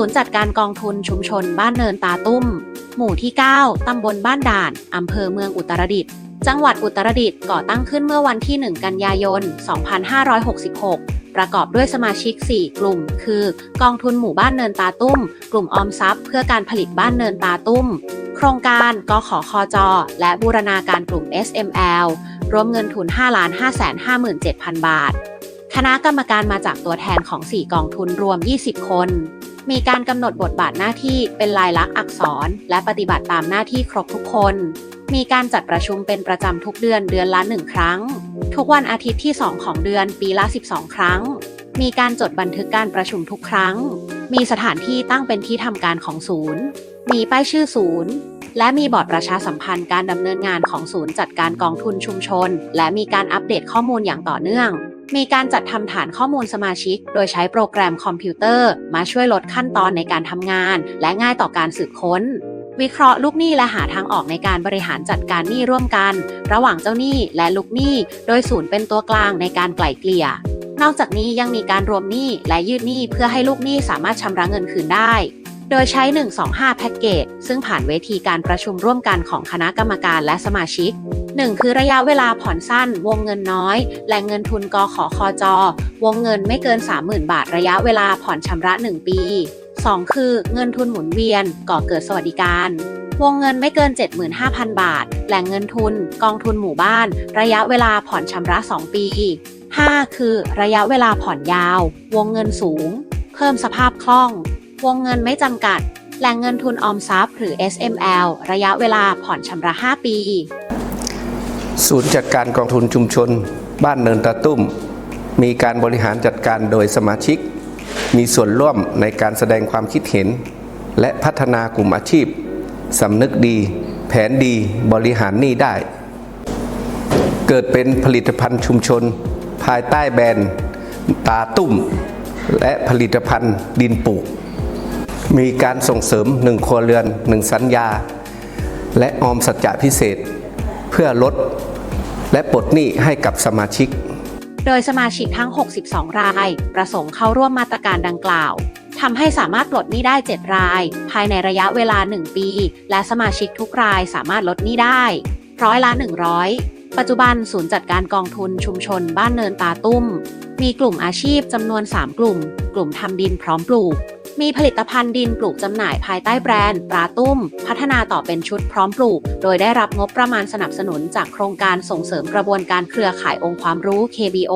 ศูนย์จัดการกองทุนชุมชนบ้านเนินตาตุ้ม หมู่ที่ 9 ตำบลบ้านด่าน อำเภอเมืองอุตรดิตถ์ จังหวัดอุตรดิตถ์ก่อตั้งขึ้นเมื่อวันที่ 1 กันยายน 2566 ประกอบด้วยสมาชิก 4 กลุ่ม คือ กองทุนหมู่บ้านเนินตาตุ้ม กลุ่มออมทรัพย์ เพื่อการผลิตบ้านเนินตาตุ้ม โครงการกขคจและบูรณาการกลุ่ม SML รวมเงินทุน 5 5 5 7 0 0 0 บาทคณะกรรมการมาจากตัวแทนของ 4 กองทุนรวม 20 คน มีการกำหนดบทบาทหน้าที่เป็นลายลักษณ์อักษร และปฏิบัติตามหน้าที่ครบทุกคน มีการจัดประชุมเป็นประจำทุกเดือนเดือนละหนึ่งครั้ง ทุกวันอาทิตย์ที่ 2 ของเดือนปีละ 12 ครั้ง มีการจดบันทึกการประชุมทุกครั้ง มีสถานที่ตั้งเป็นที่ทำการของศูนย์ มีป้ายชื่อศูนย์ และมีบอร์ดประชาสัมพันธ์การดำเนินงานของศูนย์จัดการกองทุนชุมชน และมีการอัปเดตข้อมูลอย่างต่อเนื่อง มีการจัดทำฐานข้อมูลสมาชิก โดยใช้โปรแกรมคอมพิวเตอร์ มาช่วยลดขั้นตอนในการทำงาน และง่ายต่อการสืบค้น วิเคราะห์ลูกหนี้และหาทางออกในการบริหารจัดการหนี้ร่วมกัน ระหว่างเจ้าหนี้และลูกหนี้ โดยศูนย์เป็นตัวกลางในการไกล่เกลี่ย นอกจากนี้ยังมีการรวมหนี้และยืดหนี้เพื่อให้ลูกหนี้สามารถชำระเงินคืนได้ โดยใช้ 125 แพ็กเกจ ซึ่งผ่านเวทีการประชุมร่วมกันของคณะกรรมการและสมาชิก 1 คือระยะเวลาผ่อนสั้น วงเงินน้อยแหล่งเงินทุนกอขอคอจวงเงินไม่เกิน 30,000 บาทระยะเวลาผ่อนชำระ 1 ปี 2 คือเงินทุนหมุนเวียน ก่อเกิดสวัสดิการ วงเงินไม่เกิน 75,000 บาท แหล่งเงินทุน กองทุนหมู่บ้าน ระยะเวลาผ่อนชำระ 2 ปี 5 คือระยะเวลาผ่อนยาว วงเงินสูง เพิ่มสภาพคล่อง วงเงินไม่จำกัด แหล่งเงินทุนออมทรัพย์หรือ SML ระยะเวลาผ่อนชำระ 5 ปี ศูนย์จัดการกองทุนชุมชน บ้านเนินตะตุ้มมีการบริหารจัดการโดยสมาชิก มีส่วนร่วมในการแสดงความคิดเห็น และพัฒนากลุ่มอาชีพสำนึกดี แผนดีบริหารหนี้ได้ เกิดเป็นผลิตภัณฑ์ชุมชน ภายใต้แบรนด์ตาตุ้มและผลิตภัณฑ์ดินปลูก มีการส่งเสริมหนึ่งครัวเรือนหนึ่งสัญญา และออมสัจจะพิเศษ เพื่อลดและปลดหนี้ให้กับสมาชิก โดยสมาชิกทั้ง 62 ราย ประสงค์เข้าร่วมมาตรการดังกล่าวทำให้สามารถปลดหนี้ได้ 7 ราย ภายในระยะเวลา 1 ปี และสมาชิกทุกรายสามารถลดหนี้ได้ ร้อยละ 100 ปัจจุบันศูนย์จัดการกองทุนชุมชนบ้านเนินตาตุ้ม มีกลุ่มอาชีพจำนวน 3 กลุ่ม กลุ่มทำดินพร้อมปลูก มีผลิตภัณฑ์ดินปลูกจำหน่ายภายใต้แบรนด์ปลาตุ้ม พัฒนาต่อเป็นชุดพร้อมปลูก โดยได้รับงบประมาณสนับสนุนจากโครงการส่งเสริมกระบวนการเครือข่ายองค์ความรู้ KBO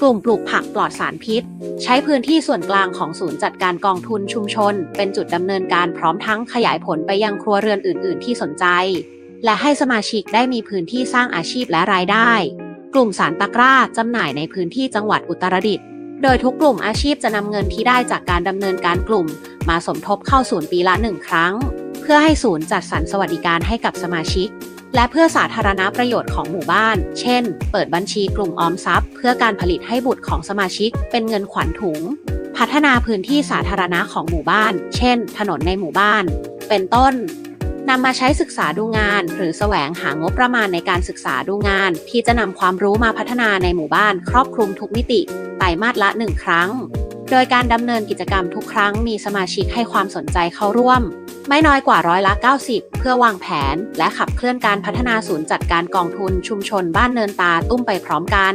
กลุ่มปลูกผักปลอดสารพิษ ใช้พื้นที่ส่วนกลางของศูนย์จัดการกองทุนชุมชน เป็นจุดดำเนินการพร้อมทั้งขยายผลไปยังครัวเรือนอื่น ๆ ที่สนใจ และให้สมาชิกได้มีพื้นที่สร้างอาชีพและรายได้ กลุ่มสารตะกร้าจำหน่ายในพื้นที่จังหวัดอุตรดิตถ์ โดยทุกกลุ่มอาชีพจะนำเงินที่ได้จากการดำเนินการกลุ่ม มาสมทบเข้าศูนย์ปีละหนึ่งครั้ง เพื่อให้ศูนย์จัดสรรสวัสดิการให้กับสมาชิก และเพื่อสาธารณประโยชน์ของหมู่บ้าน เช่น เปิดบัญชีกลุ่มออมทรัพย์ เพื่อการผลิตให้บุตรของสมาชิก เป็นเงินขวัญถุง พัฒนาพื้นที่สาธารณะของหมู่บ้าน เช่น ถนนในหมู่บ้าน เป็นต้น นำมาใช้ศึกษาดูงาน หรือแสวงหางบประมาณในการศึกษาดูงาน ที่จะนำความรู้มาพัฒนาในหมู่บ้าน ครอบคลุมทุกมิติไตรมาสละหนึ่งครั้ง โดยการดำเนินกิจกรรมทุกครั้งมีสมาชิกให้ความสนใจเข้าร่วม ไม่น้อยกว่าร้อยละ 90 เพื่อวางแผน และขับเคลื่อนการพัฒนาศูนย์จัดการกองทุนชุมชนบ้านเนินตาตุ้มไปพร้อมกัน